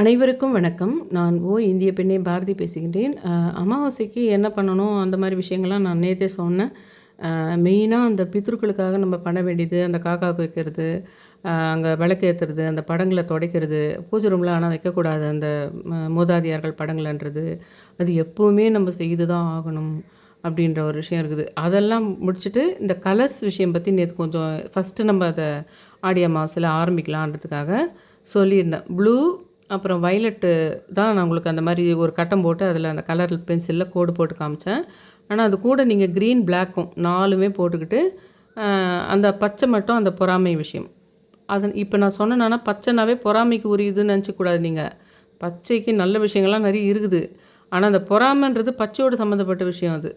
அனைவருக்கும் வணக்கம். நான் ஓ இந்திய பெண்ணே பாரதி பேசுகின்றேன். அமாவாசைக்கு என்ன பண்ணணும், அந்த மாதிரி விஷயங்கள்லாம் நான் நேற்றே சொன்னேன். மெயினாக அந்த பித்ருக்களுக்காக நம்ம பண்ண வேண்டியது, அந்த காக்காவுக்கு வைக்கிறது, அங்கே விளக்கு ஏற்றுறது அந்த படங்களை துடைக்கிறது, பூஜை ரூமில் ஆனால் வைக்கக்கூடாது அந்த ம படங்கள்ன்றது அது எப்போவுமே நம்ம செய்து தான் ஆகணும், அப்படின்ற ஒரு விஷயம் இருக்குது. அதெல்லாம் முடிச்சுட்டு, இந்த கலர்ஸ் விஷயம் பற்றி நேற்று கொஞ்சம் ஃபஸ்ட்டு நம்ம அதை ஆடி அமாவாசையில ஆரம்பிக்கலான்றதுக்காக சொல்லியிருந்தேன். ப்ளூ அப்புறம் வயலட்டு தான் நான் உங்களுக்கு அந்த மாதிரி ஒரு கட்டம் போட்டு, அதில் அந்த கலர் பென்சிலில் கோடு போட்டு காமிச்சேன். ஆனால் அது கூட நீங்கள் க்ரீன் பிளாக்கும் நாலுமே போட்டுக்கிட்டு, அந்த பச்சை மட்டும் அந்த பொறாமை விஷயம். அது இப்போ நான் சொன்னேன்னா பச்சைனாவே பொறாமைக்கு உரியதுன்னு நினச்சிக்கூடாது நீங்கள் பச்சைக்கு நல்ல விஷயங்கள்லாம் நிறைய இருக்குது. ஆனால் அந்த பொறாமைன்றது பச்சையோடு சம்மந்தப்பட்ட விஷயம் அது.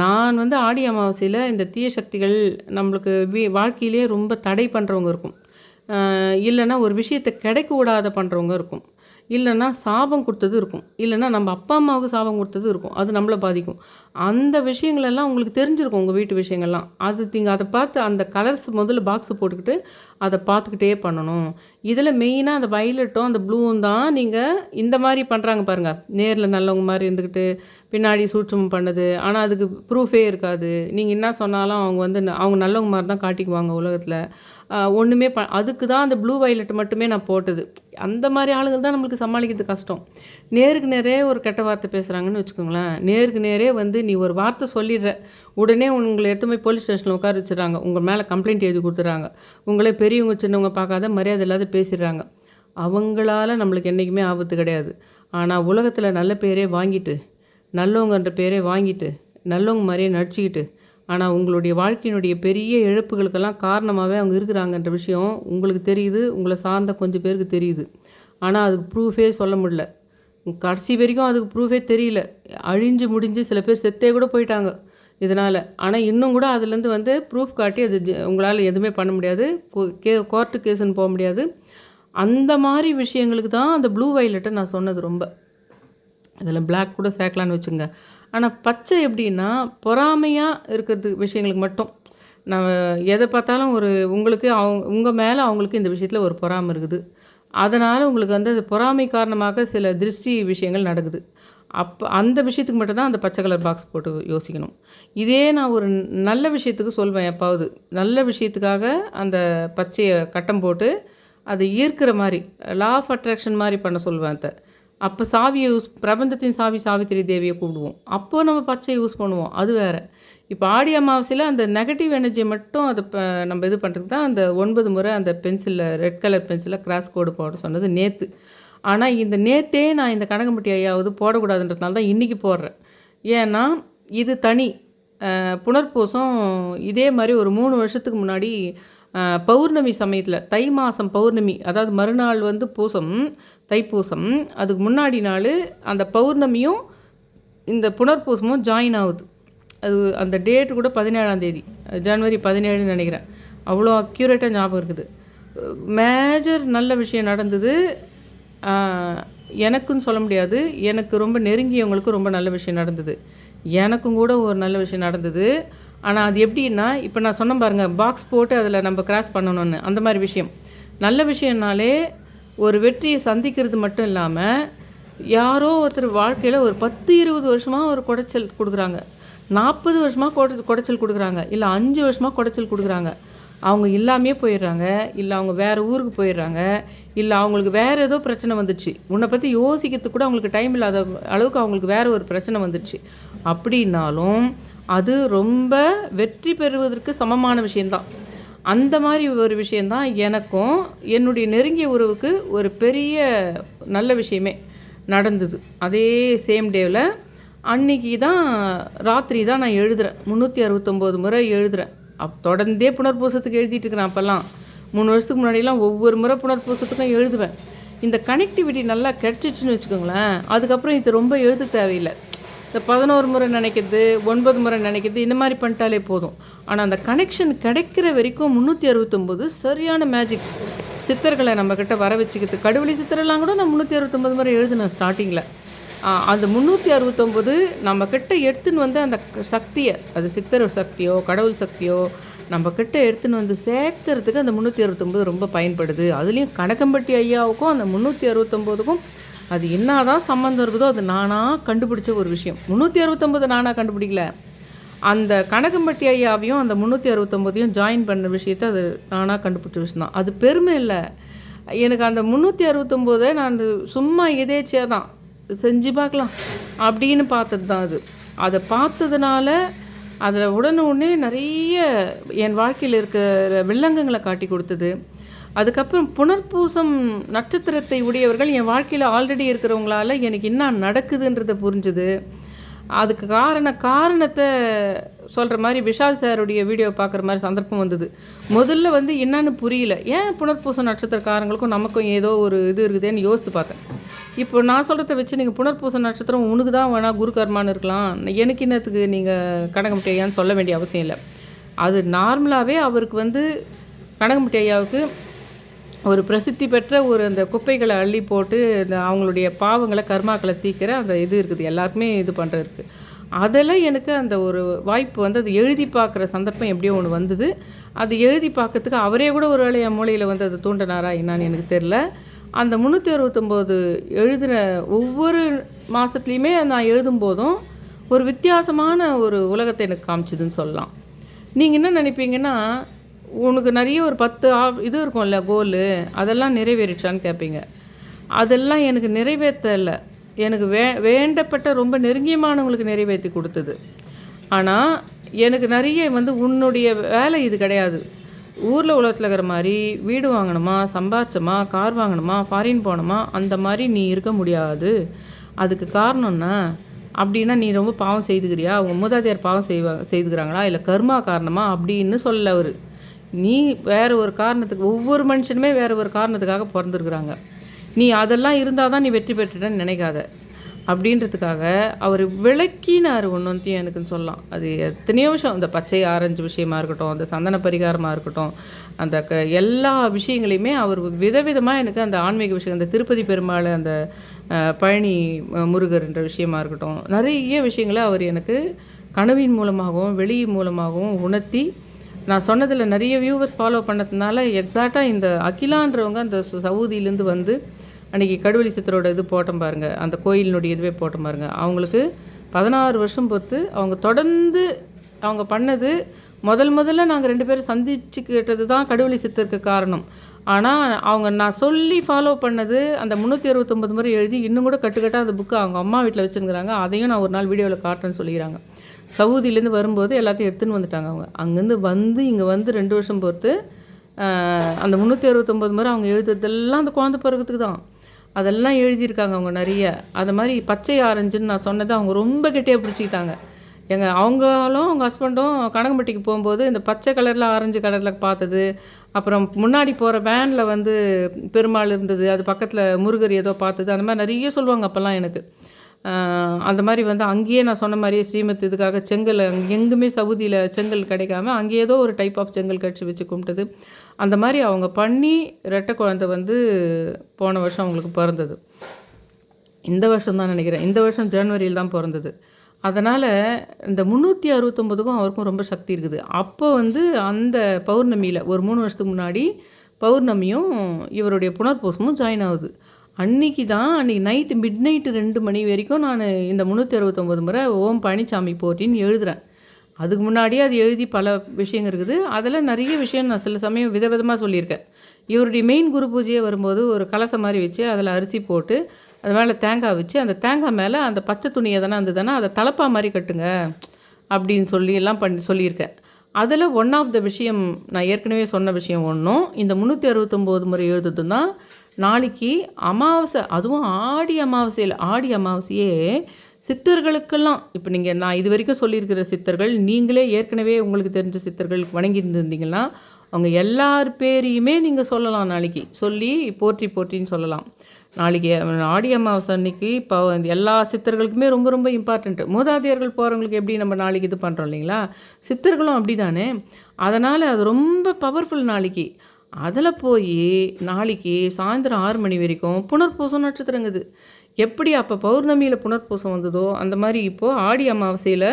நான் வந்து ஆடி அமாவாசையில் இந்த தீய சக்திகள் நம்மளுக்கு வி வாழ்க்கையிலேயே ரொம்ப தடை பண்ணுறவங்க இருக்கும். இல்லைன்னா ஒரு விஷயத்தை கிடைக்க விடாத பண்ணுறவங்க இருக்கும். இல்லைன்னா சாபம் கொடுத்தது இருக்கும். இல்லைன்னா நம்ம அப்பா, அம்மாவுக்கு சாபம் கொடுத்தது இருக்கும். அது நம்மளை பாதிக்கும். அந்த விஷயங்களெல்லாம் உங்களுக்கு தெரிஞ்சிருக்கும், உங்கள் வீட்டு விஷயங்கள்லாம். அது நீங்கள் அதை பார்த்து அந்த கலர்ஸ் முதல்ல பாக்ஸ் போட்டுக்கிட்டு, அதை பார்த்துக்கிட்டே பண்ணணும். இதில் மெயினாக அந்த வயலட்டும், அந்த ப்ளூவும் தான் நீங்கள் இந்த மாதிரி பண்ணுறாங்க பாருங்கள் நேரில் நல்லவங்க மாதிரி இருந்துக்கிட்டு, பின்னாடி சூட்சமம் பண்ணுது ஆனால் அதுக்கு ப்ரூஃபே இருக்காது. நீங்கள் என்ன சொன்னாலும் அவங்க வந்து அவங்க நல்லவங்க மாதிரி தான் காட்டிக்குவாங்க உலகத்தில் ஒன்றுமே ப அதுக்கு தான் அந்த ப்ளூ வயலட் மட்டுமே நான் போட்டது. அந்த மாதிரி ஆளுங்கள் தான் நம்மளுக்கு சமாளிக்கிறது கஷ்டம். நேருக்கு நேரே ஒரு கெட்ட வார்த்தை பேசுகிறாங்கன்னு வச்சுக்கோங்களேன். நேருக்கு நேரே வந்து நீ ஒரு வார்த்தை சொல்லிடுற. உடனே உங்களை எடுத்து போய் போலீஸ் ஸ்டேஷனில் உட்கார வச்சுறாங்க உங்கள் மேலே கம்ப்ளைண்ட் எழுதி கொடுத்துட்றாங்க உங்களே பெரிய பெரியவங்க, சின்னவங்க பார்க்காத மரியாதை இல்லாத பேசிடுறாங்க. அவங்களால நம்மளுக்கு என்றைக்குமே ஆபத்து கிடையாது. ஆனால் உலகத்தில் நல்ல பேரே வாங்கிட்டு, நல்லவங்கன்ற பேரே வாங்கிட்டு, நல்லவங்க மாதிரியே நடிச்சுக்கிட்டு, ஆனால் உங்களுடைய வாழ்க்கையினுடைய பெரிய இழப்புகளுக்கெல்லாம் காரணமாகவே அவங்க இருக்கிறாங்கன்ற விஷயம் உங்களுக்கு தெரியுது. உங்களை சார்ந்த கொஞ்சம் பேருக்கு தெரியுது. ஆனால் அதுக்கு ப்ரூஃபே சொல்ல முடியல கடைசி வரைக்கும் அதுக்கு ப்ரூஃபே தெரியல. அழிஞ்சு முடிஞ்சு சில பேர் செத்தே கூட போயிட்டாங்க, இதனால் ஆனால் இன்னும் கூட அதுலேருந்து வந்து ப்ரூஃப் காட்டி அது உங்களால் எதுவுமே பண்ண முடியாது. கோ கே கோர்ட்டு கேஸுன்னு போக முடியாது. அந்த மாதிரி விஷயங்களுக்கு தான் அந்த ப்ளூ வைலெட்டை நான் சொன்னது ரொம்ப. அதில் பிளாக் கூட சேர்க்கலான்னு வச்சுங்க ஆனால் பச்சை எப்படின்னா, பொறாமையாக இருக்கிறது விஷயங்களுக்கு மட்டும். நான் எதை பார்த்தாலும் ஒரு உங்களுக்கு அவங்க உங்கள் மேலே அவங்களுக்கு இந்த விஷயத்தில் ஒரு பொறாமை இருக்குது. அதனால் உங்களுக்கு வந்து அது பொறாமை காரணமாக சில திருஷ்டி விஷயங்கள் நடக்குது. அப்போ அந்த விஷயத்துக்கு மட்டும் தான் அந்த பச்சை கலர் பாக்ஸ் போட்டு யோசிக்கணும். இதே நான் ஒரு நல்ல விஷயத்துக்கு சொல்வேன் எப்பாவது. நல்ல விஷயத்துக்காக அந்த பச்சையை கட்டம் போட்டு, அதை ஈர்க்கிற மாதிரி லா ஆஃப் அட்ராக்ஷன் மாதிரி பண்ண சொல்வேன் அதை அப்போ சாவியை யூஸ் பிரபஞ்சத்தின் சாவி சாவித்திரி தேவியை கூப்பிடுவோம். அப்போ நம்ம பச்சை யூஸ் பண்ணுவோம். அது வேறு இப்போ ஆடி அமாவாசையில் அந்த நெகட்டிவ் எனர்ஜியை மட்டும் அதை இப்போ நம்ம இது பண்ணுறதுக்கு தான் அந்த ஒன்பது முறை அந்த பென்சிலில் ரெட் கலர் பென்சிலில் கிராஸ் கோடு போட சொன்னது நேற்று ஆனால் இந்த நேத்தே நான் இந்த கனகம்பட்டி ஐயாவது போடக்கூடாதுன்றதுனால தான் இன்றைக்கி போடுறேன். ஏன்னா, இது தனி. புனர்பூசம் இதே மாதிரி ஒரு மூணு வருஷத்துக்கு முன்னாடி பௌர்ணமி சமயத்தில் தை மாதம் பௌர்ணமி, அதாவது மறுநாள் வந்து பூசம், தைப்பூசம். அதுக்கு முன்னாடி நாள் அந்த பௌர்ணமியும், இந்த புனர்பூசமும் ஜாயின் ஆகுது அது அந்த டேட்டு கூட 17ஆம் தேதி. ஜனவரி பதினேழுன்னு நினைக்கிறேன் அவ்வளோ அக்யூரேட்டாக ஞாபகம் இருக்குது. மேஜர் நல்ல விஷயம் நடந்தது. எனக்குன்னு சொல்ல முடியாது. எனக்கு ரொம்ப நெருங்கியவங்களுக்கு ரொம்ப நல்ல விஷயம் நடந்தது. எனக்கும் கூட ஒரு நல்ல விஷயம் நடந்தது. ஆனால் அது எப்படின்னா, இப்போ நான் சொன்னேன் பாருங்கள் பாக்ஸ் போட்டு அதில் நம்ம கிராஸ் பண்ணணும்னு. அந்த மாதிரி விஷயம். நல்ல விஷயம்னாலே, ஒரு வெற்றியை சந்திக்கிறது மட்டும் இல்லாமல் யாரோ ஒருத்தர் வாழ்க்கையில் ஒரு பத்து இருபது வருஷமாக ஒரு குடைச்சல் கொடுக்குறாங்க நாற்பது வருஷமாக கொடை குடைச்சல் கொடுக்குறாங்க இல்லை அஞ்சு வருஷமாக குடைச்சல் கொடுக்குறாங்க அவங்க இல்லாமே போயிடுறாங்க. இல்லை அவங்க வேற ஊருக்கு போயிடுறாங்க. இல்லை அவங்களுக்கு வேறு ஏதோ பிரச்சனை வந்துடுச்சு. உன்னை பற்றி யோசிக்கிறதுக்கு கூட அவங்களுக்கு டைம் இல்லாத அளவுக்கு அவங்களுக்கு வேற ஒரு பிரச்சனை வந்துடுச்சு. அப்படின்னாலும், அது ரொம்ப வெற்றி பெறுவதற்கு சமமான விஷயம் தான். அந்த மாதிரி ஒரு விஷயம் தான் எனக்கும், என்னுடைய நெருங்கிய உறவுக்கு ஒரு பெரிய நல்ல விஷயமே நடந்தது. அதே சேம் டேவில் அன்னைக்கு தான் ராத்திரி தான் நான் எழுதுகிறேன் முந்நூற்றி அறுபத்தொம்போது முறை எழுதுகிறேன் அப் தொடர்ந்தே புனர்பூசத்துக்கு எழுதிட்டு இருக்கிறேன் அப்போல்லாம் மூணு வருஷத்துக்கு முன்னாடியெல்லாம் ஒவ்வொரு முறை புனர்பூசத்துக்கும் எழுதுவேன். இந்த கனெக்டிவிட்டி நல்லா கிடச்சிச்சின்னு வச்சுக்கோங்களேன், அதுக்கப்புறம் இது ரொம்ப எழுத தேவையில்லை இந்த 11 முறை நினைக்கிறது ஒன்பது முறை நினைக்கிறது இந்த மாதிரி பண்ணிட்டாலே போதும். ஆனால் அந்த கனெக்ஷன் கிடைக்கிற வரைக்கும் 369 சரியான மேஜிக். சித்தர்களை நம்மக்கிட்ட வர வச்சுக்கிறது. கடுவெளி சித்தரெல்லாம் கூட நான் 369 முறை எழுதினேன் ஸ்டார்ட்டிங்கில. அந்த முந்நூற்றி அறுபத்தொம்போது நம்மக்கிட்ட எடுத்துன்னு வந்து அந்த சக்தியை அது சித்தர் சக்தியோ, கடவுள் சக்தியோ, நம்மக்கிட்ட எடுத்துன்னு வந்து சேர்க்கறதுக்கு அந்த முந்நூற்றி அறுபத்தொம்போது ரொம்ப பயன்படுது. அதுலேயும் கணக்கம்பட்டி ஐயாவுக்கும் அந்த முந்நூற்றி அறுபத்தொம்போதுக்கும் அது என்ன தான் சம்மந்தம் இருக்குதோ அது நானாக கண்டுபிடிச்ச ஒரு விஷயம். முந்நூற்றி அறுபத்தொம்போது நானாக கண்டுபிடிக்கல. அந்த கணக்கம்பட்டி ஐயாவையும் அந்த முந்நூற்றி அறுபத்தொம்போதையும் ஜாயின் பண்ண விஷயத்தை அது நானாக கண்டுபிடிச்ச விஷயம் தான் அது பெருமை இல்லை. எனக்கு அந்த முந்நூற்றி அறுபத்தொம்போதை நான் அது சும்மா எதேச்சியாக தான். செஞ்சு பார்க்கலாம். அப்படின்னு பார்த்தது தான் அது. அதை பார்த்ததுனால அதில் உடனே நிறைய என் வாழ்க்கையில் இருக்கிற வில்லங்கங்களை காட்டி கொடுத்தது. அதுக்கப்புறம் புனர்பூசம் நட்சத்திரத்தை உடையவர்கள் என் வாழ்க்கையில் ஆல்ரெடி இருக்கிறவங்களால எனக்கு என்ன நடக்குதுன்றதை புரிஞ்சுது. அதுக்கு காரண காரணத்தை சொல்கிற மாதிரி விஷால் சாருடைய வீடியோ பார்க்குற மாதிரி சந்தர்ப்பம் வந்தது. முதல்ல வந்து என்னன்னு புரியல. ஏன் புனர்பூசம் நட்சத்திரக்காரங்களுக்கும் நமக்கும் ஏதோ ஒரு இது இருக்குதுன்னு யோசித்து பார்த்தேன். இப்போ நான் சொல்கிறத வச்சு நீங்கள் புனர்பூச நட்சத்திரம் உனக்கு தான் வேணால் குரு கர்மான்னு இருக்கலாம். எனக்கு என்னத்துக்கு நீங்கள் கனகமுட்டையான்னு சொல்ல வேண்டிய அவசியம் இல்லை. அது நார்மலாகவே அவருக்கு வந்து கனகமுட்டையாவுக்கு ஒரு பிரசித்தி பெற்ற ஒரு அந்த குப்பைகளை அள்ளி போட்டு இந்த அவங்களுடைய பாவங்களை கர்மாக்களை தீக்கிற அந்த இது இருக்குது. எல்லாருக்குமே இது பண்ணுறதுக்கு அதில் எனக்கு அந்த ஒரு வாய்ப்பு வந்து அது எழுதி பார்க்குற சந்தர்ப்பம் எப்படியோ ஒன்று வந்தது. அது எழுதி பார்க்கறதுக்கு அவரே கூட ஒரு வேளை என் மூலையில் வந்து அதை தூண்டினாரா என்னான்னு எனக்கு தெரில அந்த முந்நூற்றி அறுபத்தொம்போது எழுதின ஒவ்வொரு மாதத்துலேயுமே நான் எழுதும்போதும் ஒரு வித்தியாசமான ஒரு உலகத்தை எனக்கு காமிச்சதுன்னு சொல்லலாம். நீங்கள் என்ன நினைப்பீங்கன்னா உனக்கு நிறைய ஒரு பத்து ஆ இது இருக்கும்ல கோலு அதெல்லாம் நிறைவேறிச்சான்னு கேட்பீங்க. அதெல்லாம் எனக்கு நிறைவேற்றலை. எனக்கு வே வேண்டப்பட்ட ரொம்ப நெருங்கியமானவங்களுக்கு நிறைவேற்றி கொடுத்தது. ஆனால் எனக்கு நிறைய வந்து உன்னுடைய வேலை இது கிடையாது. ஊரில் உலகத்தில் இருக்கிற மாதிரி வீடு வாங்கணுமா சம்பாரிச்சோமா கார் வாங்கணுமா ஃபாரின் போகணுமா அந்த மாதிரி நீ இருக்க முடியாது. அதுக்கு காரணம்னா அப்படின்னா நீ ரொம்ப பாவம் செய்துக்கிறியா? உங்கள் மூதாதையார் பாவம் செய்வாங்க செய்துக்கிறாங்களா? இல்லை கர்மா காரணமா? அப்படின்னு சொல்ல அவர். நீ வேறு ஒரு காரணத்துக்கு ஒவ்வொரு மனுஷனுமே வேறு ஒரு காரணத்துக்காக பிறந்திருக்கிறாங்க. நீ அதெல்லாம் இருந்தால் தான் நீ வெற்றி பெற்றுட்டேன்னு நினைக்காத. அப்படின்றதுக்காக அவர் விளக்கினார் ஒன்றொன்றையும் எனக்குன்னு சொல்லலாம். அது எத்தனையோ விஷயம் அந்த பச்சை ஆரஞ்சு விஷயமா இருக்கட்டும் அந்த சந்தன பரிகாரமாக இருக்கட்டும் அந்த க எல்லா விஷயங்களையுமே அவர் விதவிதமாக எனக்கு அந்த ஆன்மீக விஷயம் அந்த திருப்பதி பெருமாள் அந்த பழனி முருகர்ன்ற விஷயமா இருக்கட்டும் நிறைய விஷயங்களை அவர் எனக்கு கனவின் மூலமாகவும் வெளி மூலமாகவும் உணர்த்தி நான் சொன்னதில் நிறைய வியூவர்ஸ் ஃபாலோ பண்ணதுனால எக்ஸாக்டாக இந்த அகிலான்றவங்க அந்த சு- சவுதியிலேருந்து வந்து அன்றைக்கி கடுவெளி சித்தரோட இது போட்டோம் பாருங்க. அந்த கோயிலினுடைய இதுவே போட்டோம் பாருங்க. அவங்களுக்கு பதினாறு வருஷம் பொறுத்து அவங்க தொடர்ந்து அவங்க பண்ணது முதல் முதல்ல நாங்கள் ரெண்டு பேரும் சந்திச்சுக்கிட்டது தான் கடுவெளி சித்தருக்கு காரணம். ஆனால் அவங்க நான் சொல்லி ஃபாலோ பண்ணது அந்த முந்நூற்றி அறுபத்தொம்பது முறை எழுதி இன்னும் கூட கட்டுக்கட்டாக அந்த புக்கு அவங்க அம்மா வீட்டில் வச்சுருக்கிறாங்க. அதையும் நான் ஒரு நாள் வீடியோவில் காட்டுறேன்னு சொல்லிக்கிறாங்க. சவுதியிலேருந்து வரும்போது எல்லாத்தையும் எடுத்துன்னு வந்துட்டாங்க அவங்க. அங்கேருந்து வந்து இங்கே வந்து ரெண்டு வருஷம் பொறுத்து அந்த முந்நூற்றி அறுபத்தொம்பது முறை அவங்க எழுதுறதெல்லாம் அந்த குழந்தை பிறகுறதுக்கு தான் அதெல்லாம் எழுதியிருக்காங்க அவங்க நிறைய. அது மாதிரி பச்சை ஆரஞ்சுன்னு நான் சொன்னதை அவங்க ரொம்ப கிட்டே பிடிச்சிக்கிட்டாங்க. எங்கள் அவங்களும் அவங்க ஹஸ்பண்டும் கனகம்பட்டிக்கு போகும்போது இந்த பச்சை கலரில் ஆரஞ்சு கலரில் பார்த்தது. அப்புறம் முன்னாடி போகிற வேனில் வந்து பெருமாள் இருந்தது. அது பக்கத்தில் முருகர் ஏதோ பார்த்தது. அந்த மாதிரி நிறைய சொல்லுவாங்க அப்போல்லாம் எனக்கு. அந்த மாதிரி வந்து அங்கேயே நான் சொன்ன மாதிரியே ஸ்ரீமத் இதுக்காக செங்கல் அங்க எங்குமே சவுதியில் செங்கல் கிடைக்காம அங்கே ஏதோ ஒரு டைப் ஆஃப் செங்கல் கட்சி வச்சு கும்பிட்டது. அந்த மாதிரி அவங்க பண்ணி ரெட்டை குழந்தை வந்து போன வருஷம் அவங்களுக்கு பிறந்தது. இந்த வருஷம் தான் நினைக்கிறேன். இந்த வருஷம் ஜனவரியில் தான் பிறந்தது. அதனால் இந்த முந்நூற்றி அறுபத்தொம்போதுக்கும் அவருக்கும் ரொம்ப சக்தி இருக்குது. அப்போ வந்து அந்த பௌர்ணமியில் ஒரு மூணு வருஷத்துக்கு முன்னாடி பௌர்ணமியும் இவருடைய புனர்பூசமும் ஜாயின் ஆகுது. அன்னைக்கு தான் அன்றைக்கி நைட்டு மிட் நைட்டு ரெண்டு மணி வரைக்கும் நான் இந்த முந்நூற்றி அறுபத்தொம்போது முறை ஓம் பழனிசாமி போட்டின்னு எழுதுகிறேன் அதுக்கு முன்னாடியே அது எழுதி பல விஷயங்கள் இருக்குது. அதில் நிறைய விஷயம் நான் சில சமயம் விதவிதமாக சொல்லியிருக்கேன். இவருடைய மெயின் குரு பூஜையே வரும்போது ஒரு கலசம் மாதிரி வச்சு அதில் அரிசி போட்டு அது மேலே தேங்காய் வச்சு அந்த தேங்காய் மேலே அந்த பச்சை துணி எதனா இருந்ததுன்னா அதை தலப்பா மாதிரி கட்டுங்க அப்படின்னு சொல்லி எல்லாம் பண்ணி சொல்லியிருக்கேன். அதில் ஒன் ஆஃப் த விஷயம் நான் ஏற்கனவே சொன்ன விஷயம் ஒன்றும் இந்த முந்நூற்றி அறுபத்தொம்போது முறை எழுதுறது தான் நாளைக்கு அமாவாசை அதுவும் ஆடி அமாவாசையில் ஆடி அமாவாசையே சித்தர்களுக்கெல்லாம் இப்போ நீங்கள் நான் இது வரைக்கும் சொல்லியிருக்கிற சித்தர்கள் நீங்களே ஏற்கனவே உங்களுக்கு தெரிஞ்ச சித்தர்கள் வணங்கி இருந்திருந்தீங்கன்னா அவங்க எல்லார் பேரையுமே நீங்கள் சொல்லலாம் நாளைக்கு. சொல்லி போற்றி போற்றின்னு சொல்லலாம். நாளைக்கு ஆடி அமாவாசை அன்னைக்கு இப்போ எல்லா சித்தர்களுக்குமே ரொம்ப ரொம்ப இம்பார்ட்டண்ட்டு மூதாதையர்கள் போகிறவங்களுக்கு எப்படி நம்ம நாளைக்கு இது பண்ணுறோம் இல்லைங்களா? சித்தர்களும் அப்படி தானே அதனால் அது ரொம்ப பவர்ஃபுல் நாளைக்கு. அதில் போய் நாளைக்கு சாயந்தரம் ஆறு மணி வரைக்கும் புனர்பூசம் நட்சத்திரங்குது. எப்படி அப்போ பௌர்ணமியில் புனர்பூசம் வந்ததோ அந்த மாதிரி இப்போது ஆடி அமாவாசையில்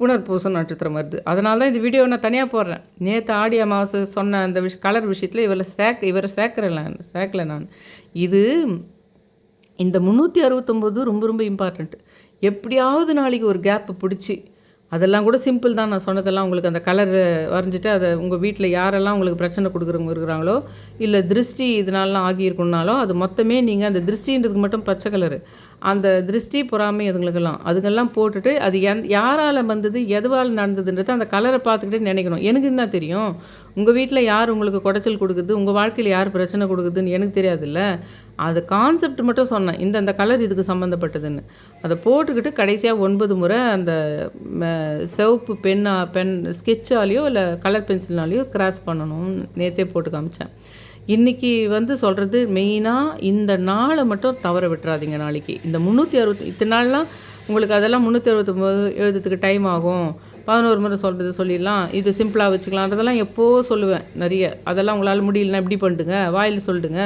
புனர்பூசம் நட்சத்திரம் வருது. அதனால தான் இந்த வீடியோ நான் தனியாக போடுறேன். நேற்று ஆடி அமாவாசை சொன்ன அந்த விஷ கலர் விஷயத்தில் இவரை சேக் இவரை சேர்க்கறல சேர்க்கல நான். இது இந்த முந்நூற்றி அறுபத்தொம்போது ரொம்ப ரொம்ப இம்பார்ட்டண்ட் எப்படியாவது நாளைக்கு ஒரு கேப்பை பிடிச்சி அதெல்லாம் கூட சிம்பிள் தான் நான் சொன்னதெல்லாம் உங்களுக்கு அந்த கலர் வரைஞ்சிட்டு அதை உங்கள் வீட்டில் யாரெல்லாம் உங்களுக்கு பிரச்சனை கொடுக்குறவங்க இருக்கிறாங்களோ இல்லை திருஷ்டி இதனாலலாம் ஆகியிருக்குனாலோ அது மொத்தமே நீங்கள் அந்த திருஷ்டின்றதுக்கு மட்டும் பச்சை கலரு. அந்த திருஷ்டி பொறாமை அதுங்களுக்கெல்லாம். அதுக்கெல்லாம் போட்டுட்டு அது எந் யாரால் வந்தது எதுவால் நடந்ததுன்றது அந்த கலரை பார்த்துக்கிட்டே நினைக்கணும். எனக்கு என்ன தெரியும்? உங்கள் வீட்டில் யார் உங்களுக்கு குடைச்சல் கொடுக்குது? உங்கள் வாழ்க்கையில் யார் பிரச்சனை கொடுக்குதுன்னு எனக்கு தெரியாதுல்ல. அது கான்செப்ட் மட்டும் சொன்னேன். இந்த அந்த கலர் இதுக்கு சம்மந்தப்பட்டதுன்னு அதை போட்டுக்கிட்டு கடைசியாக ஒன்பது முறை அந்த செவப்பு சிவப்பு பென்னா பென் ஸ்கெட்சாலேயோ இல்லை கலர் பென்சில்னாலேயோ கிராஸ் பண்ணணும்னு நேற்றே போட்டு காமிச்சேன். இன்றைக்கி வந்து சொல்கிறது மெயினாக இந்த நாளை மட்டும் தவற விட்டுறாதீங்க நாளைக்கு. இந்த முந்நூற்றி அறுபத்தி இத்தனை நாள்லாம் உங்களுக்கு அதெல்லாம் முந்நூற்றி அறுபத்தொம்போது எழுதுறதுக்கு டைம் ஆகும். பதினோரு முறை சொல்கிறது சொல்லிடலாம். இது சிம்பிளாக வச்சுக்கலான்றதெல்லாம் எப்போது சொல்லுவேன். நிறைய. அதெல்லாம் உங்களால் முடியலன்னா இப்படி பண்ணிட்டுங்க வாயில் சொல்லிட்டுங்க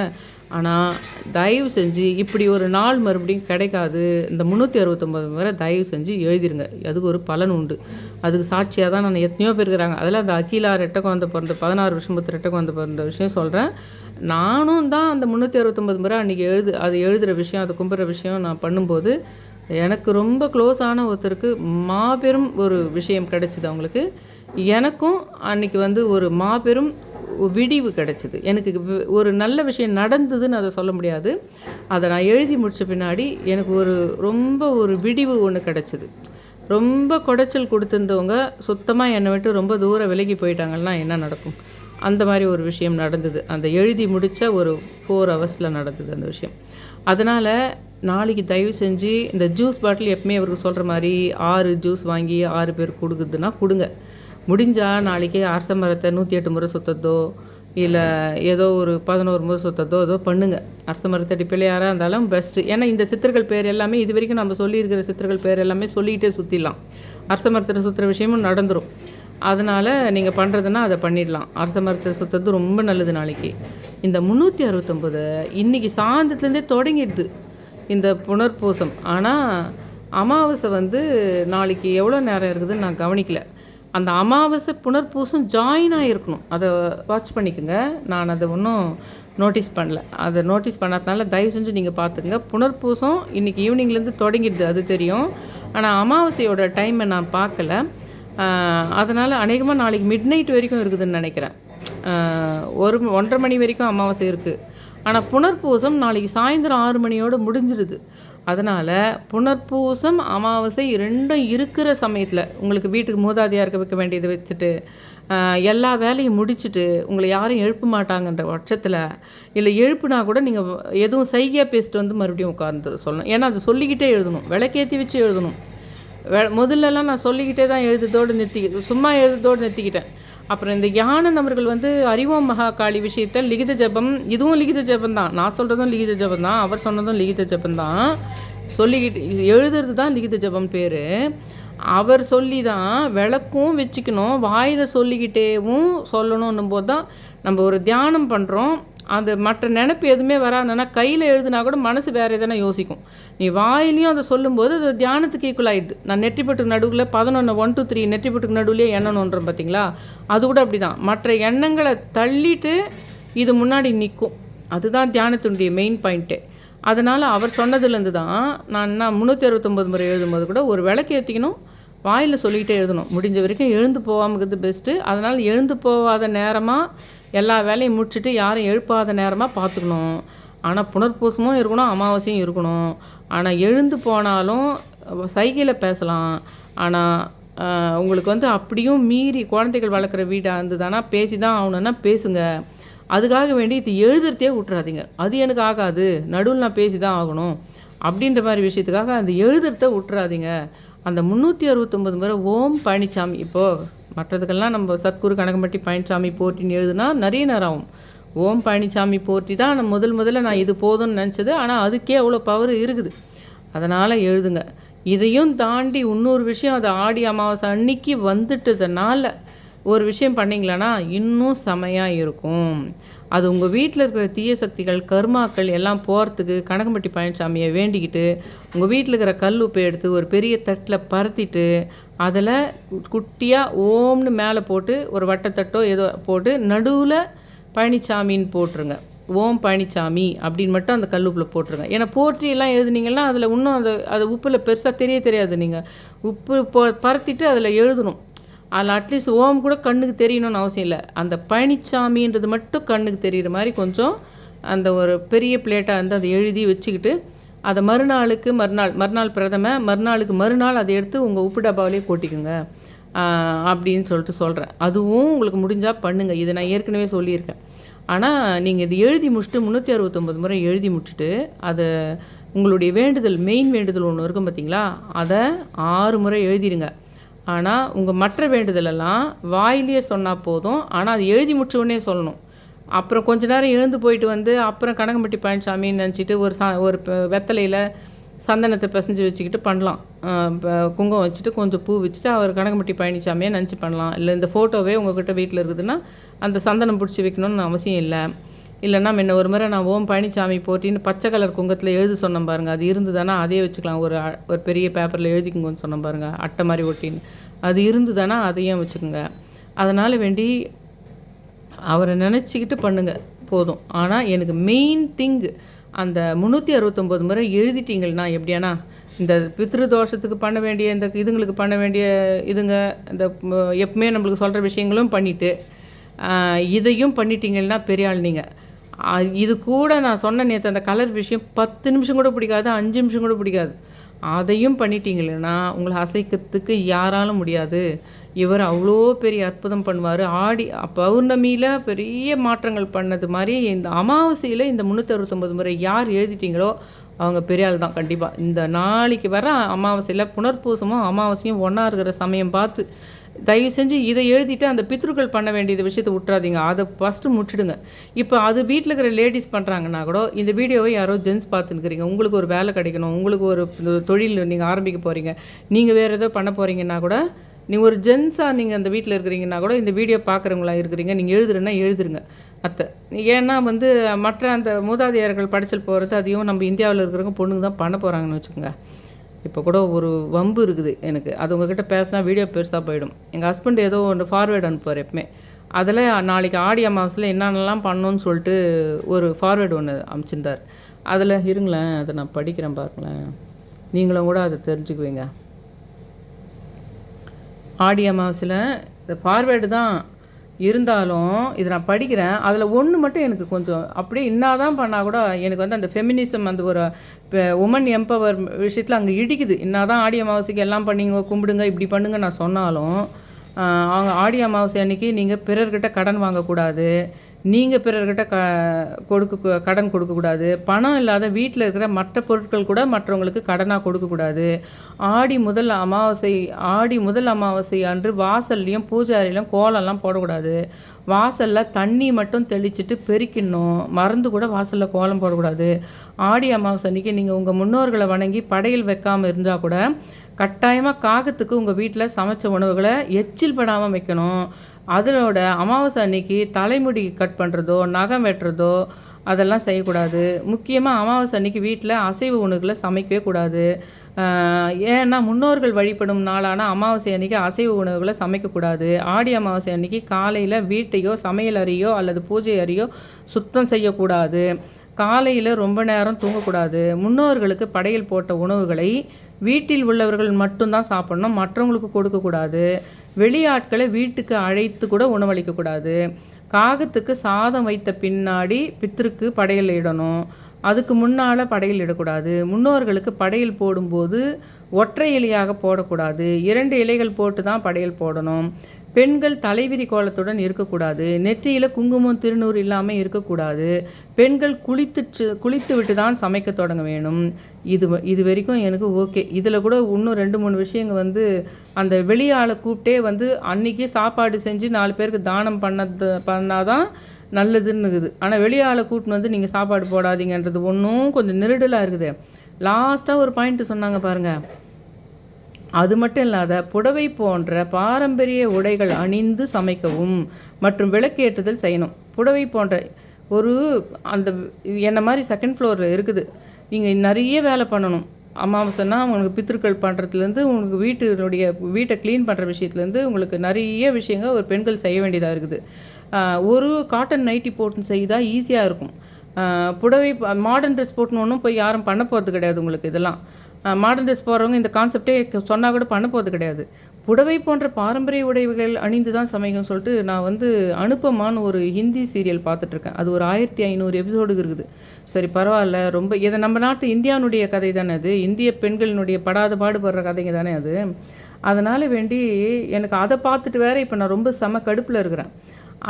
ஆனால் தயவு செஞ்சு இப்படி ஒரு நாள் மறுபடியும் கிடைக்காது. இந்த முந்நூற்றி அறுபத்தொம்பது முறை தயவு செஞ்சு எழுதிருங்க. அதுக்கு ஒரு பலன் உண்டு. அதுக்கு சாட்சியாக தான் நான் எத்தனையோ பேர் இருக்கிறாங்க. அதில் அந்த அகிலா ரெட்டை குழந்தை பிறந்த பதினாறு வருஷம் பத்து ரெட்டை குழந்தை பிறந்த விஷயம் சொல்கிறேன் நானும் தான் அந்த முந்நூற்றி அறுபத்தொம்பது முறை அன்றைக்கி எழுது அது எழுதுகிற விஷயம் அதை கும்புற விஷயம் நான் பண்ணும்போது எனக்கு ரொம்ப க்ளோஸ் ஆன ஒருத்தருக்கு மாபெரும் ஒரு விஷயம் கிடைச்சிது அவங்களுக்கு. எனக்கும் அன்றைக்கி வந்து ஒரு மாபெரும் விடிவு கிடச்சிது. எனக்கு ஒரு நல்ல விஷயம் நடந்ததுன்னு அதை சொல்ல முடியாது. அதை நான் எழுதி முடித்த பின்னாடி எனக்கு ஒரு ரொம்ப ஒரு விடிவு ஒன்று கிடச்சிது. ரொம்ப குடைச்சல் கொடுத்துருந்தவங்க சுத்தமாக என்னை விட்டு ரொம்ப தூரம் விலகி போயிட்டாங்கன்னா என்ன நடக்கும்? அந்த மாதிரி ஒரு விஷயம் நடந்தது. அந்த எழுதி முடித்த ஒரு ஃபோர் ஹவர்ஸில் நடந்தது அந்த விஷயம். அதனால் நாளைக்கு தயவு செஞ்சு இந்த ஜூஸ் பாட்டில் எப்பவுமே அவருக்கு சொல்கிற மாதிரி ஆறு ஜூஸ் வாங்கி ஆறு பேர் கொடுக்குதுன்னா கொடுங்க. முடிஞ்சால் நாளைக்கு அரச மரத்தை நூற்றி எட்டு முறை சுத்ததோ இல்லை ஏதோ ஒரு பதினோரு முறை சுத்ததோ ஏதோ பண்ணுங்கள் அரச மரத்தடி யாராக இருந்தாலும் பெஸ்ட்டு ஏன்னா இந்த சித்தர்கள் பேர் எல்லாமே இது வரைக்கும் நம்ம சொல்லியிருக்கிற சித்தர்கள் பேர் எல்லாமே சொல்லிகிட்டே சுற்றிடலாம் அரச மரத்தில் சுற்றுற விஷயமும் நடந்துடும் அதனால் நீங்கள் பண்ணுறதுன்னா அதை பண்ணிடலாம். அரச மரத்தில் சுற்றுறது ரொம்ப நல்லது நாளைக்கு. இந்த முந்நூற்றி அறுபத்தொம்போது இன்றைக்கி சாயந்தரத்துலேருந்தே தொடங்கிடுது இந்த புனர்பூசம். ஆனால் அமாவாசை வந்து நாளைக்கு எவ்வளோ நேரம் இருக்குதுன்னு நான் கவனிக்கலை. அந்த அமாவாசை புனர்பூசம் ஜாயின் ஆகிருக்கணும் அதை வாட்ச் பண்ணிக்கோங்க. நான் அதை ஒன்றும் நோட்டீஸ் பண்ணல. அதை நோட்டீஸ் பண்ணாதனால தயவு செஞ்சு நீங்கள் பார்த்துக்குங்க புனர்பூசம் இன்றைக்கி ஈவினிங்லேருந்து தொடங்கிடுது அது தெரியும். ஆனால் அமாவாசையோட டைமை நான் பார்க்கல அதனால் அநேகமாக நாளைக்கு மிட் நைட் வரைக்கும் இருக்குதுன்னு நினைக்கிறேன். ஒரு ஒன்றரை மணி வரைக்கும் அமாவாசை இருக்குது ஆனால் புனர்பூசம் நாளைக்கு சாயந்தரம் ஆறு மணியோடு முடிஞ்சிடுது. அதனால் புனர்பூசம் அமாவாசை ரெண்டும் இருக்கிற சமயத்தில் உங்களுக்கு வீட்டுக்கு மூதாதையாக இருக்க வைக்க வேண்டியதை வச்சுட்டு எல்லா வேலையும் முடிச்சுட்டு உங்களை யாரும் எழுப்ப மாட்டாங்கன்ற பட்சத்தில் இல்லை எழுப்புனா கூட நீங்கள் எதுவும் சைகையாக பேசிட்டு வந்து மறுபடியும் உட்கார்ந்து சொல்லணும். ஏன்னா அது சொல்லிக்கிட்டே எழுதணும். விளக்கேற்றி வச்சு எழுதணும். வெ- முதல்லலாம் நான் சொல்லிக்கிட்டே தான் எழுதுதோடு நிறுத்தி சும்மா எழுதுதோடு நிறுத்திக்கிட்டேன். அப்புறம் இந்த ஞான நபர்கள் வந்து அறிவோம் மகா காளி விஷயத்தில் லிகித ஜபம் இதுவும் லிகித ஜபம் தான் நான் சொல்கிறதும் லிகித ஜபம் தான் அவர் சொன்னதும் லிகித ஜபம் தான் சொல்லிக்கிட்டு எழுதுறது தான் லிகித ஜபம் பேர். அவர் சொல்லி தான் விளக்கும் வச்சுக்கணும் வாயில் சொல்லிக்கிட்டேவும் சொல்லணும்னும் போது தான் நம்ம ஒரு தியானம் பண்ணுறோம் அந்த மற்ற நினப்பு எதுவுமே வராதுன்னா கையில் எழுதுனா கூட மனசு வேறு எதனா யோசிக்கும். நீ வாயிலையும் அதை சொல்லும்போது அது தியானத்துக்கு ஈக்குவல் ஆகிடுது நான் நெற்றிப்பட்டுக்கு நடுவில் பதினொன்று ஒன் டூ த்ரீ நெற்றிப்பட்டுக்கு நடுவுலேயே எண்ணணுன்றேன் பார்த்தீங்களா அது கூட அப்படி தான் மற்ற எண்ணங்களை தள்ளிட்டு இது முன்னாடி நிற்கும் அதுதான் தியானத்தினுடைய மெயின் பாயிண்ட்டு அதனால் அவர் சொன்னதுலேருந்து தான் நான் என்ன முந்நூற்றி அறுபத்தொம்பது முறை எழுதும்போது கூட ஒரு விளக்கு ஏற்றிக்கணும் வாயில் சொல்லிக்கிட்டே எழுதணும். முடிஞ்ச வரைக்கும் எழுந்து போகாமல் இருக்கிறது பெஸ்ட்டு அதனால் எழுந்து போகாத நேரமாக எல்லா வேலையும் முடிச்சுட்டு யாரும் எழுப்பாத நேரமாக பார்த்துக்கணும். ஆனால் புனர்பூசமும் இருக்கணும் அமாவாசையும் இருக்கணும். ஆனால் எழுந்து போனாலும் சைகையில் பேசலாம். ஆனால் உங்களுக்கு வந்து அப்படியும் மீறி குழந்தைகள் வளர்க்குற வீடாக இருந்ததுன்னா பேசி தான் ஆகணுன்னா பேசுங்க. அதுக்காக வேண்டி இது எழுதுறதே விட்றாதீங்க அது எனக்கு ஆகாது. நடுவில் நான் பேசி தான் ஆகணும். அப்படின்ற மாதிரி விஷயத்துக்காக அந்த எழுதுறத விட்றாதீங்க அந்த முந்நூற்றி அறுபத்தொம்பது முறை ஓம் பழனிசாமி இப்போது மற்றதுக்கெல்லாம் நம்ம சத்குரு கனகம்பட்டி பழனிசாமி போட்டின்னு எழுதுனா நிறைய நேரம் ஆகும். ஓம் பழனிசாமி போட்டி தான் நான் முதல் முதல்ல நான் இது போதும்னு நினச்சது. ஆனால் அதுக்கே அவ்வளோ பவர் இருக்குது. அதனால் எழுதுங்க. இதையும் தாண்டி இன்னொரு விஷயம் அது ஆடி அமாவாசை அன்னைக்கு வந்துட்டதுனால ஒரு விஷயம் பண்ணிங்களேன்னா இன்னும் செமையாக இருக்கும். அது உங்கள் வீட்டில் இருக்கிற தீய சக்திகள் கர்மாக்கள் எல்லாம் போகிறதுக்கு கனகம்பட்டி பழனிசாமியை வேண்டிக்கிட்டு உங்கள் வீட்டில் இருக்கிற கல் உப்பை எடுத்து ஒரு பெரிய தட்டில் பரத்திட்டு அதில் குட்டியாக ஓம்னு மேலே போட்டு ஒரு வட்டத்தட்டோ ஏதோ போட்டு நடுவில் பழனிசாமின்னு போட்டுருங்க. ஓம் பழனிசாமி அப்படின்னு மட்டும் அந்த கல்லுப்பில் போட்டுருங்க. ஏன்னா போற்றியெல்லாம் எழுதுனீங்கன்னா அதில் இன்னும் அந்த அது உப்பில் பெருசாக தெரிய தெரியாது நீங்கள் உப்பு போ பரத்திட்டு அதில் எழுதணும். அதில் அட்லீஸ்ட் ஓம் கூட கண்ணுக்கு தெரியணும்னு அவசியம் இல்லை. அந்த பழனிச்சாமின்றது மட்டும் கண்ணுக்கு தெரிகிற மாதிரி கொஞ்சம் அந்த ஒரு பெரிய பிளேட்டாக வந்து அதை எழுதி வச்சுக்கிட்டு அதை மறுநாளுக்கு மறுநாள் மறுநாள் பிரதம மறுநாளுக்கு மறுநாள் அதை எடுத்து உங்கள் உப்பு டப்பாவிலே கொட்டிக்குங்க அப்படின்னு சொல்லிட்டு சொல்கிறேன் அதுவும் உங்களுக்கு முடிஞ்சால் பண்ணுங்கள் இதை நான் ஏற்கனவே சொல்லியிருக்கேன். ஆனால் நீங்கள் இது எழுதி முடிச்சுட்டு முந்நூற்றி அறுபத்தொம்பது முறை எழுதி முடிச்சுட்டு அதை உங்களுடைய வேண்டுதல் மெயின் வேண்டுதல் ஒன்று இருக்கும் பார்த்தீங்களா அதை ஆறு முறை எழுதிடுங்க. ஆனால் உங்கள் மற்ற வேண்டுதலெல்லாம் வாயிலேயே சொன்னால் போதும். ஆனால் அது எழுதி முடிச்ச சொல்லணும். அப்புறம் கொஞ்ச நேரம் எழுந்து போயிட்டு வந்து அப்புறம் கனகம்பட்டி பழனிசாமின்னு நினச்சிட்டு ஒரு சா ஒரு வெத்தலையில் சந்தனத்தை பிசைஞ்சு வச்சுக்கிட்டு பண்ணலாம். அஹ் குங்குமம் வச்சுட்டு கொஞ்சம் பூ வச்சுட்டு அவர் கனகம்பட்டி பழனிசாமியை நினச்சி பண்ணலாம். இல்லை இந்த ஃபோட்டோவே உங்கள்கிட்ட வீட்டில் இருக்குதுன்னா அந்த சந்தனம் பிடிச்சி வைக்கணும்னு அவசியம் இல்லை. இல்லைன்னா முன்ன ஒரு முறை நான் ஓம் பழனிசாமி போட்டின்னு பச்சை கலர் குங்கத்தில் எழுத சொன்னேன் பாருங்கள் அது இருந்துதானா? அதே வச்சுக்கலாம். ஒரு ஒரு பெரிய பேப்பரில் எழுதிக்குங்கன்னு சொன்னேன் பாருங்கள் அட்டை மாதிரி ஒட்டின்னு. அது இருந்துதானா? அதையும் வச்சுக்கோங்க. அதனால் வேண்டி அவரை நினச்சிக்கிட்டு பண்ணுங்கள் போதும். ஆனால் எனக்கு மெயின் திங் அந்த முந்நூற்றி அறுபத்தொம்போது முறை எழுதிட்டீங்கன்னா எப்படியானா இந்த பித்ரு தோஷத்துக்கு பண்ண வேண்டிய இந்த இதுங்களுக்கு பண்ண வேண்டிய இதுங்க இந்த எப்பவுமே நம்மளுக்கு சொல்கிற விஷயங்களும் பண்ணிவிட்டு இதையும் பண்ணிட்டீங்கன்னா பெரிய ஆள் நீங்கள் இது கூட நான் சொன்ன நேற்று அந்த கலர் விஷயம் பத்து நிமிஷம் கூட பிடிக்காது அஞ்சு நிமிஷம் கூட பிடிக்காது. அதையும் பண்ணிட்டீங்கன்னா உங்களை அசைக்கிறதுக்கு யாராலும் முடியாது. இவர் அவ்வளோ பெரிய அற்புதம் பண்ணுவார். ஆடி பௌர்ணமியில் பெரிய மாற்றங்கள் பண்ணது மாதிரி இந்த அமாவாசையில் இந்த முந்நூற்றறுபத்தொம்பது முறை யார் எழுதிட்டீங்களோ அவங்க பெரிய தான் கண்டிப்பாக இந்த நாளைக்கு வர அமாவாசையில் புனர்பூசமும் அமாவாசையும் ஒன்றா இருக்கிற சமயம் பார்த்து தயவு செஞ்சு இதை எழுதிட்டு அந்த பித்ருக்கள் பண்ண வேண்டியது விஷயத்தை விட்றாதீங்க அதை ஃபஸ்ட்டு முற்றிடுங்க. இப்போ அது வீட்டில் இருக்கிற லேடிஸ் பண்ணுறாங்கன்னா கூட இந்த வீடியோவை யாரோ ஜென்ஸ் பார்த்துருக்குறீங்க உங்களுக்கு ஒரு வேலை கிடைக்கணும். உங்களுக்கு ஒரு தொழில் நீங்கள் ஆரம்பிக்க போகிறீங்க நீங்கள் வேறு ஏதோ பண்ண போகிறீங்கன்னா கூட நீங்கள் ஒரு ஜென்ஸாக நீங்கள் அந்த வீட்டில் இருக்கிறீங்கன்னா கூட இந்த வீடியோ பார்க்குறவங்களா இருக்கிறீங்க. நீங்கள் எழுதுறேன்னா எழுதுருங்க. அத்தை. ஏன்னா வந்து மற்ற அந்த மூதாதையர்கள் படிச்சல் போகிறது அதையும் நம்ம இந்தியாவில் இருக்கிறவங்க பொண்ணுங்க தான் பண்ண போகிறாங்கன்னு வச்சுக்கோங்க. இப்போ கூட ஒரு வம்பு இருக்குது எனக்கு. அது உங்ககிட்ட பேசினா வீடியோ பெருசாக போயிடும். எங்கள் ஹஸ்பண்ட் ஏதோ ஒன்று ஃபார்வேர்டு அனுப்புவார் எப்பவுமே. அதில் நாளைக்கு ஆடி அமாவாசையில் என்னென்னலாம் பண்ணணும்னு சொல்லிட்டு ஒரு ஃபார்வேர்டு ஒன்று அனுப்பிச்சிருந்தார் அதில் இருங்களேன் அதை நான் படிக்கிறேன் பாருங்களேன். நீங்களும் கூட அதை தெரிஞ்சுக்குவீங்க. ஆடி அமாவாசையில் இந்த ஃபார்வேர்டு தான் இருந்தாலும் இதை நான் படிக்கிறேன். அதில் ஒன்று மட்டும் எனக்கு கொஞ்சம் அப்படியே இன்னாதான் பண்ணால் கூட எனக்கு வந்து அந்த ஃபெமினிசம் அந்த ஒரு இப்போ உமன் எம்பவர் விஷயத்தில் அங்கே இடிக்குது. இன்னாதான் ஆடி அமாவாசைக்கு எல்லாம் பண்ணிங்க கும்பிடுங்க இப்படி பண்ணுங்க நான் சொன்னாலும் அவங்க ஆடி அமாவாசை அன்னைக்கு நீங்கள் பிறர்கிட்ட கடன் வாங்கக்கூடாது. நீங்கள் பிறர்கிட்ட க கொடுக்க கடன் கொடுக்கக்கூடாது பணம் இல்லாத வீட்டில் இருக்கிற மற்ற பொருட்கள் கூட மற்றவங்களுக்கு கடனாக கொடுக்கக்கூடாது ஆடி முதல் அமாவாசை ஆடி முதல் அமாவாசை அன்று வாசல்லையும் பூஜாரிலையும் கோலம்லாம் போடக்கூடாது. வாசலில் தண்ணி மட்டும் தெளிச்சிட்டு பெருக்கிடணும். மறந்து கூட வாசலில் கோலம் போடக்கூடாது. ஆடி அமாவாசை அன்னைக்கு நீங்கள் உங்கள் முன்னோர்களை வணங்கி படையல் வைக்காமல் இருந்தால் கூட கட்டாயமாக காகத்துக்கு உங்கள் வீட்டில் சமைச்ச உணவுகளை எச்சில் படாமல் வைக்கணும். அதனோட அமாவாசை அன்னைக்கு தலைமுடி கட் பண்ணுறதோ நகம் வெட்டுறதோ அதெல்லாம் செய்யக்கூடாது. முக்கியமாக அமாவாசை அன்னைக்கு வீட்டில் அசைவ உணவுகளை சமைக்கவே கூடாது. ஏன்னா முன்னோர்கள் வழிபடும் நாளான அமாவாசை அன்னைக்கு அசைவ உணவுகளை சமைக்கக்கூடாது. ஆடி அமாவாசை அன்னைக்கு காலையில் வீட்டையோ சமையல் அறையோ அல்லது பூஜை அறையோ சுத்தம் செய்யக்கூடாது. காலையில் ரொம்ப நேரம் தூங்கக்கூடாது. முன்னோர்களுக்கு படையல் போட்ட உணவுகளை வீட்டில் உள்ளவர்கள் மட்டும்தான் சாப்பிடணும். மற்றவங்களுக்கு கொடுக்கக்கூடாது. வெளியாட்களை வீட்டுக்கு அழைத்து கூட உணவளிக்கக்கூடாது. காகத்துக்கு சாதம் வைத்த பின்னாடி பித்திருக்கு படையல் இடணும். அதுக்கு முன்னால் படையல் இடக்கூடாது. முன்னோர்களுக்கு படையல் போடும்போது ஒற்றை இலையாக போடக்கூடாது. இரண்டு இலைகள் போட்டு தான் படையல் போடணும். பெண்கள் தலைவிரி கோலத்துடன் இருக்கக்கூடாது. நெற்றியில் குங்குமம் திருநூறு இல்லாமல் இருக்கக்கூடாது. பெண்கள் குளித்து குளித்து விட்டு தான் சமைக்க தொடங்க வேணும். இது வ- இது வரைக்கும் எனக்கு ஓகே. இதில் கூட இன்னும் ரெண்டு மூணு விஷயங்கள் வந்து அந்த வெளியாளை கூப்பிட்டே வந்து அன்னைக்கு சாப்பாடு செஞ்சு நாலு பேருக்கு தானம் பண்ணது பண்ணாதான் நல்லதுன்னு இருக்குது ஆனால் வெளியாளை கூப்பிட்டு வந்து நீங்கள் சாப்பாடு போடாதீங்கன்றது ஒன்றும் கொஞ்சம் நெருடலாக இருக்குது. லாஸ்ட்டாக ஒரு பாயிண்ட் சொன்னாங்க பாருங்கள் அது மட்டும் இல்லாத புடவை போன்ற பாரம்பரிய உடைகள் அணிந்து சமைக்கவும் மற்றும் விளக்கேற்றுதல் செய்யணும். புடவை போன்ற ஒரு அந்த என்ன மாதிரி செகண்ட் ஃப்ளோரில் இருக்குது. நீங்கள் நிறைய வேலை பண்ணணும். அமாவாசைன்னா உங்களுக்கு பித்திருக்கள் பண்ணுறதுலேருந்து உங்களுக்கு வீட்டினுடைய வீட்டை க்ளீன் பண்ணுற விஷயத்துலேருந்து உங்களுக்கு நிறைய விஷயங்கள் ஒரு பெண்கள் செய்ய வேண்டியதாக இருக்குது. ஒரு காட்டன் நைட்டி போட்டு செய்தால் ஈஸியாக இருக்கும். புடவை மாடர்ன் ட்ரெஸ் போட்டுன்னு ஒன்றும் போய் யாரும் பண்ண போகிறது கிடையாது உங்களுக்கு இதெல்லாம். மாடர்ன் ட்ரெஸ் போடுறவங்க இந்த கான்செப்டே சொன்னால் கூட பண்ண போகிறது கிடையாது. புடவை போன்ற பாரம்பரிய உடைவுகள் அணிந்து தான் சமைக்கணும்னு சொல்லிட்டு நான் வந்து அனுப்பமான்னு ஒரு ஹிந்தி சீரியல் பார்த்துட்ருக்கேன். அது ஒரு ஆயிரத்தி ஐநூறு எபிசோடு இருக்குது. சரி பரவாயில்ல. ரொம்ப இதை நம்ம நாட்டு இந்தியானுடைய கதை தானே அது? இந்திய பெண்களினுடைய படாத பாடுபடுற கதைங்க தானே அது? அதனால் வேண்டி எனக்கு அதை பார்த்துட்டு வேறு இப்போ நான் ரொம்ப செம கடுப்பில் இருக்கிறேன்.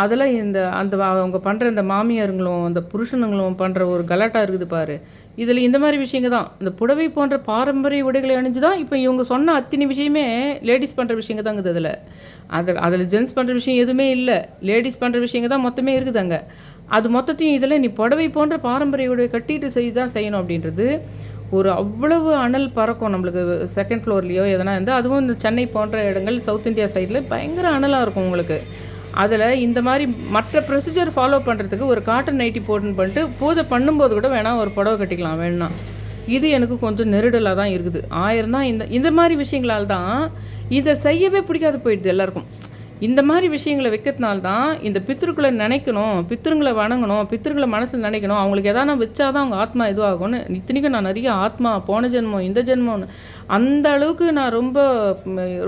அதில் இந்த அந்த அவங்க பண்ணுற இந்த மாமியாருங்களும் அந்த புருஷனுங்களும் பண்ணுற ஒரு கலாட்டா இருக்குது பாரு. இதில் இந்த மாதிரி விஷயங்க தான். இந்த புடவை போன்ற பாரம்பரிய உடைகளை அணிஞ்சு தான் இப்போ இவங்க சொன்ன அத்தனை விஷயமே லேடிஸ் பண்ணுற விஷயங்க தாங்குது அதில். அதில் அதில் ஜென்ஸ் பண்ணுற விஷயம் எதுவுமே இல்லை. லேடிஸ் பண்ணுற விஷயங்க தான் மொத்தமே இருக்குது அங்கே அது மொத்தத்தையும் இதில் நீ புடவை போன்ற பாரம்பரிய உடையை கட்டிட்டு செய்து தான் செய்யணும் அப்படின்றது ஒரு அவ்வளவு அனல் பறக்கும் நம்மளுக்கு செகண்ட் ஃப்ளோர்லேயோ எதனா இருந்தால் அதுவும் இந்த சென்னை போன்ற இடங்கள் சவுத் இந்தியா சைடில் பயங்கர அனலாக இருக்கும் உங்களுக்கு. அதில் இந்த மாதிரி மற்ற ப்ரொசீஜர் ஃபாலோ பண்ணுறதுக்கு ஒரு காட்டன் நைட்டி போட்டுன்னு பண்ணிட்டு பூஜை பண்ணும்போது கூட வேணால் ஒரு புடவை கட்டிக்கலாம் வேணாம் இது எனக்கு கொஞ்சம் நெருடலாக தான் இருக்குது. ஆயிரம் தான் இந்த இந்த மாதிரி விஷயங்களால் தான் இதை செய்யவே பிடிக்காது போயிடுது எல்லாருக்கும். இந்த மாதிரி விஷயங்களை வைக்கிறதுனால தான் இந்த பித்திருக்களை நினைக்கணும் பித்திருங்களை வணங்கணும் பித்திருக்களை மனசில் நினைக்கணும். அவங்களுக்கு எதானா வச்சாதான் அவங்க ஆத்மா இதுவாகும்னு. இத்தனைக்கும் நான் நிறைய ஆத்மா போன ஜென்மம் இந்த ஜென்மம்னு. அந்த அளவுக்கு நான் ரொம்ப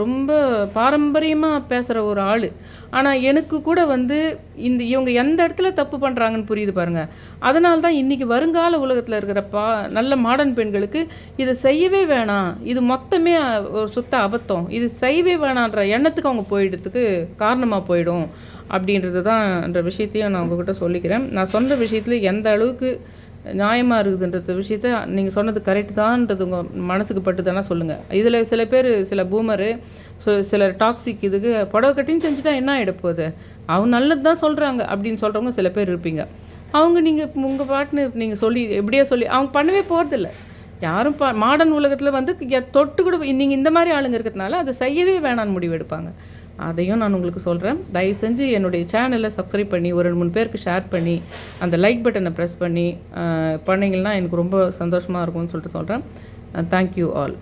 ரொம்ப பாரம்பரியமாக பேசுகிற ஒரு ஆள். ஆனால் எனக்கு கூட வந்து இந்த இவங்க எந்த இடத்துல தப்பு பண்ணுறாங்கன்னு புரியுது பாருங்கள் அதனால தான் இன்றைக்கி வருங்கால உலகத்தில் இருக்கிற பா நல்ல மாடர்ன் பெண்களுக்கு இதை செய்யவே வேணாம். இது மொத்தமே ஒரு சுத்த அபத்தம். இது செய்யவே வேணான்ற எண்ணத்துக்கு அவங்க போயிடுறதுக்கு காரணமாக போயிடும் அப்படின்றது தான்ன்ற விஷயத்தையும் நான் உங்ககிட்ட சொல்லிக்கிறேன். நான் சொன்ன விஷயத்தில் எந்த அளவுக்கு நியாயமாக இருக்குதுன்றது விஷயத்த நீங்கள் சொன்னது கரெக்ட் தான்ன்றது உங்கள் மனசுக்கு பட்டுதானா சொல்லுங்கள் இதில் சில பேர் சில பூமரு சில டாக்ஸிக் இதுக்கு புடவை கட்டின்னு செஞ்சுட்டா என்ன ஆகிடப்போகுது அவங்க நல்லது தான் சொல்கிறாங்க அப்படின்னு சொல்கிறவங்க சில பேர் இருப்பீங்க. அவங்க நீங்கள் உங்கள் பாட்டுன்னு நீங்கள் சொல்லி எப்படியோ சொல்லி அவங்க பண்ணவே போகிறதில்ல யாரும் பா மாடர்ன் உலகத்தில் வந்து தொட்டு கூட நீங்கள் இந்த மாதிரி ஆளுங்க இருக்கிறதுனால அதை செய்யவே வேணான்னு முடிவு எடுப்பாங்க. அதையும் நான் உங்களுக்கு சொல்கிறேன் தயவு செஞ்சு என்னுடைய சேனலை சப்ஸ்கிரைப் பண்ணி ஒரு ரெண்டு மூணு பேருக்கு ஷேர் பண்ணி அந்த லைக் பட்டனை ப்ரெஸ் பண்ணி பண்ணிங்கன்னா எனக்கு ரொம்ப சந்தோஷமாக இருக்கும்னு சொல்லிட்டு சொல்கிறேன் தேங்க்யூ ஆல்